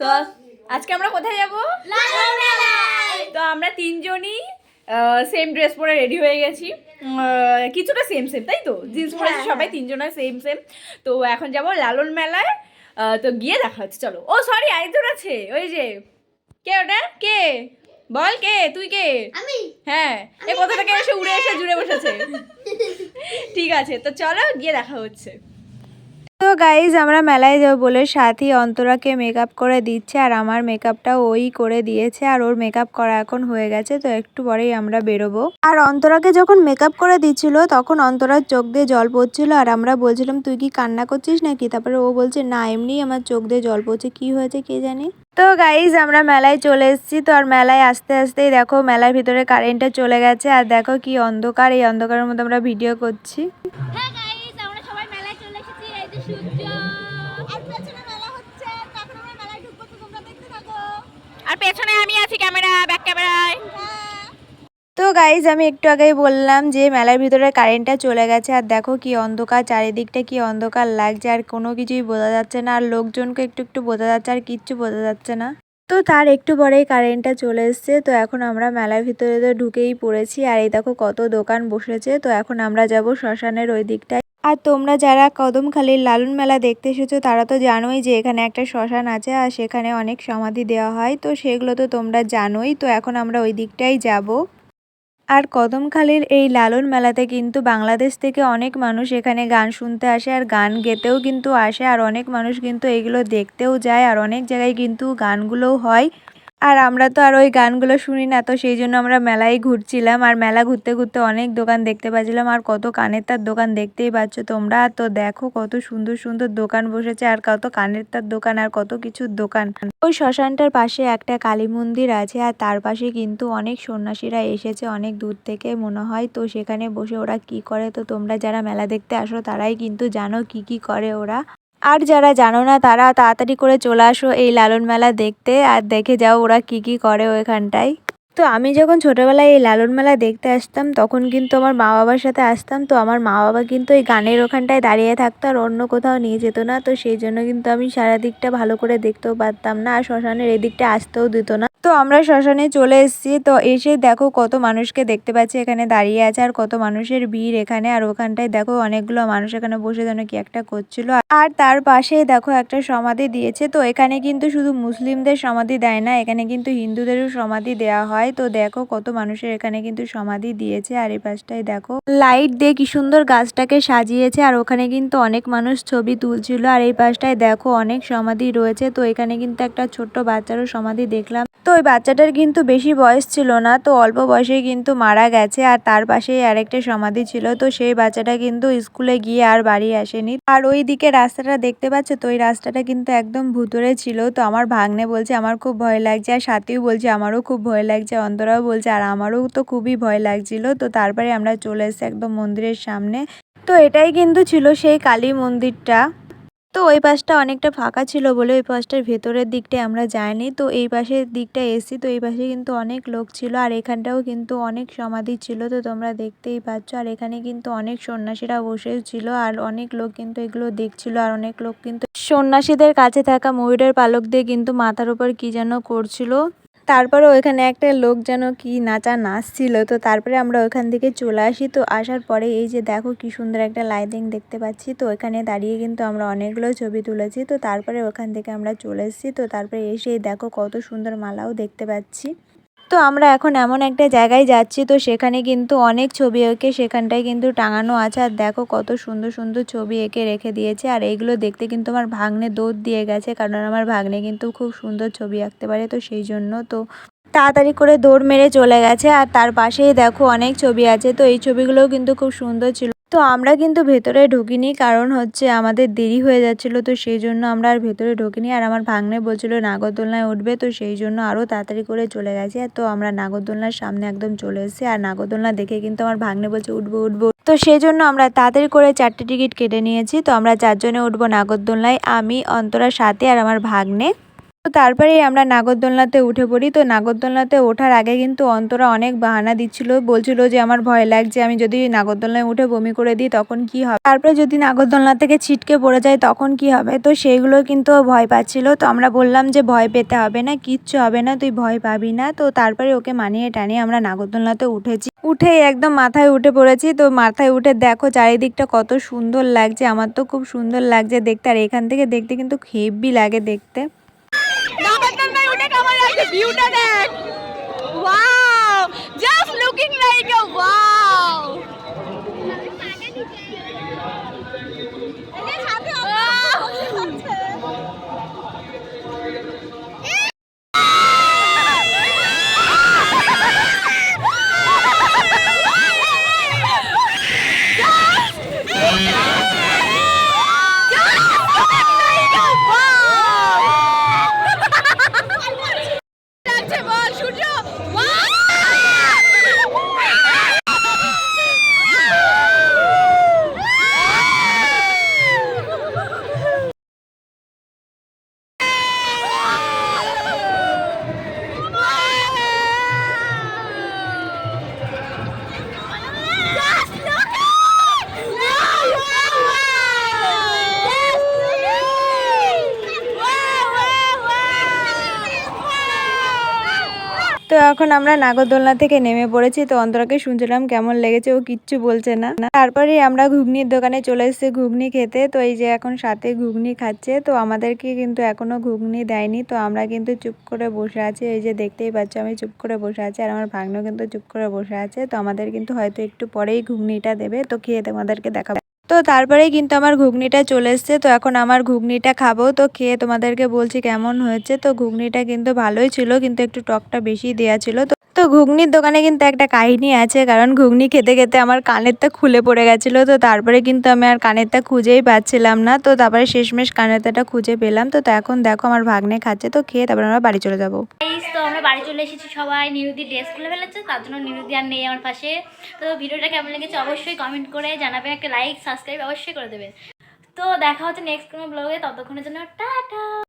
তো আজকে আমরা কোথায় যাব? লালন মেলায়। তো আমরা তিনজনই সেম ড্রেস পরে রেডি হয়ে গেছি। কিছুটা সেম সেম তাই তো? জিন্স পরেছি হ্যাঁ, সবাই তিনজনের সেম সেম তো এখন যাব লালন মেলায়। তো গিয়ে দেখা হচ্ছে চলো। ও সরি আরেকজন আছে। ওই যে কে ওটা? কে? বল কে? তুই কে? আমি। হ্যাঁ। এই কোথা থেকে এসে উড়ে এসে জুড়ে বসেছে? ঠিক আছে তো চলো গিয়ে দেখা হচ্ছে। তো গাইজ আমরা মেলায় যাব বলে সাথী অন্তরাকে মেকআপ করে দিচ্ছে আর আমার মেকআপটা ওই করে দিয়েছে আর ওর মেকআপ করা এখন হয়ে গেছে, তো একটু পরেই আমরা বেরোবো। আর অন্তরাকে যখন মেকআপ করে দিচ্ছিল, তখন অন্তরার চোখ দিয়ে জল পড়ছিল আর আমরা বলছিলাম, তুই কি কান্না করছিস নাকি? তারপরে ও বলছে, না, এমনি আমার চোখ দিয়ে জল পড়ছে, কি হয়েছে কে জানি? তো গাইজ আমরা মেলায় চলে এসেছি, তো আর মেলায় আস্তে আস্তেই দেখো মেলার ভিতরে কারেন্টটা চলে গেছে আর দেখো কি অন্ধকার, এই অন্ধকারের মধ্যে আমরা ভিডিও করছি। আর পেছনে আমি আছি ক্যামেরা ব্যাক ক্যামেরায় তো গাইজ আমি একটু আগেই বললাম যে মেলার ভিতরে কারেন্টটা চলে গেছে আর দেখো কি অন্ধকার চারিদিকটা কি অন্ধকার লাগছে আর কোনো কিছুই বোঝা যাচ্ছে না আর লোকজনকে একটু একটু বোঝা যাচ্ছে আর কিচ্ছু বোঝা যাচ্ছে না। তো তার একটু পরেই কারেন্টটা চলে এসছে তো এখন আমরা মেলার ভিতরে তো ঢুকেই পড়েছি আর এই দেখো কত দোকান বসেছে তো এখন আমরা যাব শ্মশানের ওই দিকটায়। আর তোমরা যারা কদমখালির লালন মেলা দেখতে এসেছ, তারা তো জানোই যে এখানে একটা শ্মশান আছে আর সেখানে অনেক সমাধি দেওয়া হয়। তো সেগুলো তো তোমরা জানোই। তো এখন আমরা ওই দিকটাই যাব। আর কদমখালির এই লালন মেলাতে কিন্তু বাংলাদেশ থেকে অনেক মানুষ এখানে গান শুনতে আসে আর গান গেতেও কিন্তু আসে। আর অনেক মানুষ কিন্তু এগুলো দেখতেও যায় আর অনেক জায়গায় কিন্তু গানগুলোও হয়। আর আমরা তো আর ওই গানগুলো শুনি না, তো সেই জন্য আমরা মেলায় ঘুরছিলাম। আর মেলা ঘুরতে ঘুরতে অনেক দোকান দেখতে পাচ্ছিলাম, আর কত কানের তার দোকান দেখতেই পাচ্ছ তোমরা। তো দেখো কত সুন্দর সুন্দর দোকান বসেছে, আর কত কানের তার দোকান, আর কত কিছুর দোকান। ওই শ্মশানটার পাশে একটা কালী মন্দির আছে, আর তার পাশে কিন্তু অনেক সন্ন্যাসীরা এসেছে অনেক দূর থেকে, মনে হয়। তো সেখানে বসে ওরা কি করে? তো তোমরা যারা মেলা দেখতে আসো, তারাই কিন্তু জানো কি কি করে ওরা। আর যারা জানো না, তারা তাড়াতাড়ি করে চলে আসো এই লালন মেলা দেখতে আর দেখে যাও ওরা কি কি করে ওইখানটায়। তো আমি যখন ছোটোবেলায় এই লালন মেলা দেখতে আসতাম, তখন কিন্তু আমার মা বাবার সাথে আসতাম। তো আমার মা বাবা কিন্তু এই গানের ওখানটায় দাঁড়িয়ে থাকতো আর অন্য কোথাও নিয়ে যেত না। তো সেই জন্য কিন্তু আমি সারা দিকটা ভালো করে দেখতেও পারতাম না আর শ্মশানের এদিকটা আসতেও দিত না। আমরা শ্মশানে চলে এসেছি। তো এসে দেখো কত মানুষকে দেখতে পাচ্ছি এখানে দাঁড়িয়ে আছে আর কত মানুষের ভিড় এখানে। আর ওখানটায় দেখো অনেকগুলো মানুষ এখানে বসে যেন কি একটা করছিল। আর তার পাশে দেখো একটা সমাধি দিয়েছে। তো এখানে কিন্তু শুধু মুসলিমদের সমাধি দেয় না, এখানে কিন্তু হিন্দুদেরও সমাধি দেওয়া হয়। তো দেখো কত মানুষের এখানে কিন্তু সমাধি দিয়েছে। আর এই পাশটায় দেখো লাইট দিয়ে কি সুন্দর গাছটাকে সাজিয়েছে। আর ওখানে কিন্তু অনেক মানুষ ছবি তুলছিল। আর এই পাশটায় দেখো অনেক সমাধি রয়েছে। তো এখানে কিন্তু একটা ছোট্ট বাচ্চারও সমাধি দেখলাম। তো ওই বাচ্চাটার কিন্তু বেশি বয়স ছিল না, তো অল্প বয়সেই কিন্তু মারা গেছে আর তার পাশেই আরেকটা সমাধি ছিল, তো সেই বাচ্চাটা কিন্তু স্কুলে গিয়ে আর বাড়ি আসেনি। আর ওই দিকে রাস্তাটা দেখতে পাচ্ছ তো, ওই রাস্তাটা কিন্তু একদম ভুতুরে ছিল, তো আমার ভাগ্নে বলছে আমার খুব ভয় লাগছে আর সাথেও বলছে আমারও খুব ভয় লাগছে, অন্তরাও বলছে আর আমারও তো খুবই ভয় লাগছিল, তো তারপরে আমরা চলে এসেছি একদম মন্দিরের সামনে। তো এটাই কিন্তু ছিল সেই কালী মন্দিরটা। তো ওই পাশটা অনেকটা ফাঁকা ছিল বলে ওই পাশটার ভেতরের দিকটায় আমরা যাইনি। তো এই পাশের দিকটা এসি তো এই পাশে কিন্তু অনেক লোক ছিল আর এখানটাও কিন্তু অনেক সমাধি ছিল, তো তোমরা দেখতেই পাচ্ছ। আর এখানে কিন্তু অনেক সন্ন্যাসীরা বসেও ছিল আর অনেক লোক কিন্তু এগুলো দেখছিল আর অনেক লোক কিন্তু সন্ন্যাসীদের কাছে থাকা ময়ূরের পালক দিয়ে কিন্তু মাথার উপর কি যেন করছিল। তারপরে ওইখানে একটা লোক যেন কি নাচা নাচছিল, তো তারপরে আমরা ওইখান থেকে চলে আসি। তো আসার পরে এই যে দেখো কি সুন্দর একটা লাইটিং দেখতে পাচ্ছি। তো ওইখানে দাঁড়িয়ে কিন্তু আমরা অনেকগুলো ছবি তুলেছি। তো তারপরে ওখান থেকে আমরা চলে এসেছি। তো তারপরে এসে দেখো কত সুন্দর মালাও দেখতে পাচ্ছি। তো আমরা এখন এমন একটা জায়গায় যাচ্ছি, তো সেখানে কিন্তু অনেক ছবি এঁকে সেখানটায় কিন্তু টাঙানো আছে। আর দেখো কত সুন্দর সুন্দর ছবি এঁকে রেখে দিয়েছে। আর এইগুলো দেখতে কিন্তু আমার ভাগ্নে দৌড় দিয়ে গেছে, কারণ আমার ভাগ্নে কিন্তু খুব সুন্দর ছবি আঁকতে পারে, তো সেই জন্য তো তাড়াতাড়ি করে দৌড় মেরে চলে গেছে। আর তার পাশেই দেখো অনেক ছবি আছে, তো এই ছবিগুলোও কিন্তু খুব সুন্দর ছিল। তো আমরা কিন্তু ভেতরে ঢুকিনি, কারণ হচ্ছে আমাদের দেরি হয়ে যাচ্ছিল, তো সেই জন্য আমরা আর ভেতরে ঢুকিনি। আর আমার ভাগ্নে বলছিল, নাগরদোলনায় উঠবে। তো সেই জন্য আরও তাড়াতাড়ি করে চলে গেছে। তো আমরা নাগরদোলনার সামনে একদম চলে এসেছি। আর নাগরদোলনা দেখে কিন্তু আমার ভাগ্নে বলছে, উঠবো উঠবো। তো সেই জন্য আমরা তাড়াতাড়ি করে চারটে টিকিট কেটে নিয়েছি। তো আমরা চারজনে উঠবো নাগরদোলনায়, আমি অন্তরার সাথে আর আমার ভাগ্নে। তো তারপরেই আমরা নাগরদোলনাতে উঠে পড়ি। তো নাগরদোলনাতে ওঠার আগে কিন্তু অন্তরা অনেক বাহানা দিচ্ছিল। বলছিল যে, আমার ভয় লাগছে, আমি যদি নাগরদোলনায় উঠে বমি করে দিই, তখন কি হবে? তারপরে যদি নাগরদোলনা থেকে ছিটকে পড়ে যায়, তখন কি হবে? তো সেইগুলো কিন্তু ভয় পাচ্ছিল। তো আমরা বললাম যে, ভয় পেতে হবে না, কিচ্ছু হবে না, তুই ভয় পাবি না। তো তারপরে ওকে মানিয়ে টানিয়ে আমরা নাগরদোলনাতে উঠেছি। উঠেই একদম মাথায় উঠে পড়েছি। তো মাথায় উঠে দেখো চারিদিকটা কত সুন্দর লাগছে। আমার তো খুব সুন্দর লাগছে দেখতে। আর এখান থেকে দেখতে কিন্তু হেভি লাগে দেখতে। কেমন লাগছে ভিউটা দেখ। Wow just looking like a wow তো এখন আমরা নাগরদোলনা থেকে নেমে পড়েছি, তো অন্তরাকে শুনছিলাম কেমন লেগেছে, ও কিচ্ছু বলছে না। তারপরে আমরা ঘুগনির দোকানে চলে এসেছি ঘুগনি খেতে, তো এই যে এখন সাথে ঘুগনি খাচ্ছে, তো আমাদেরকে কিন্তু এখনও ঘুগনি দেয়নি, তো আমরা কিন্তু চুপ করে বসে আছি। এই যে দেখতেই পাচ্ছ, আমি চুপ করে বসে আছি, আর আমার ভাগ্ন কিন্তু চুপ করে বসে আছে, তো আমাদের কিন্তু হয়তো একটু পরেই ঘুগনিটা দেবে, তো খেয়ে তোমাদেরকে দেখাবো। তো তারপরে কিন্তু আমার ঘুগনিটা চলে এসছে। তো এখন আমার ঘুগনিটা খাব। তো খেয়ে তোমাদেরকে বলছি কেমন হয়েছে। তো ঘুগনিটা কিন্তু ভালোই ছিল, কিন্তু একটু টকটা বেশি দেওয়া ছিল। তো তো ঘুগনির দোকানে কিন্তু একটা কাহিনী আছে, কারণ ঘুগনি খেতে খেতে আমার কানেরটা খুলে পড়ে গেছিল, তো তারপরে কিন্তু আমি আর কানেরটা খুঁজেই পাচ্ছিলাম না, তো তারপরে শেষমেশ কানেরটা খুঁজে পেলাম, তো এখন দেখো আমার ভাগ্নে খাচ্ছে, তো খেয়ে তারপরে আমরা বাড়ি চলে যাব। তো আমরা বাড়ি চলে এসেছি সবাই, নিরুদি ড্রেস খুলে ফেলেছে, তার জন্য নিরুদি আর নেই আমার পাশে। তো ভিডিওটা কেমন লেগেছে অবশ্যই কমেন্ট করে জানাবেন একটা লাইক সাবস্ক্রাইব অবশ্যই করে দেবেন তো দেখা হচ্ছে নেক্সট কোনো ব্লগে ততক্ষণের জন্য টাটা!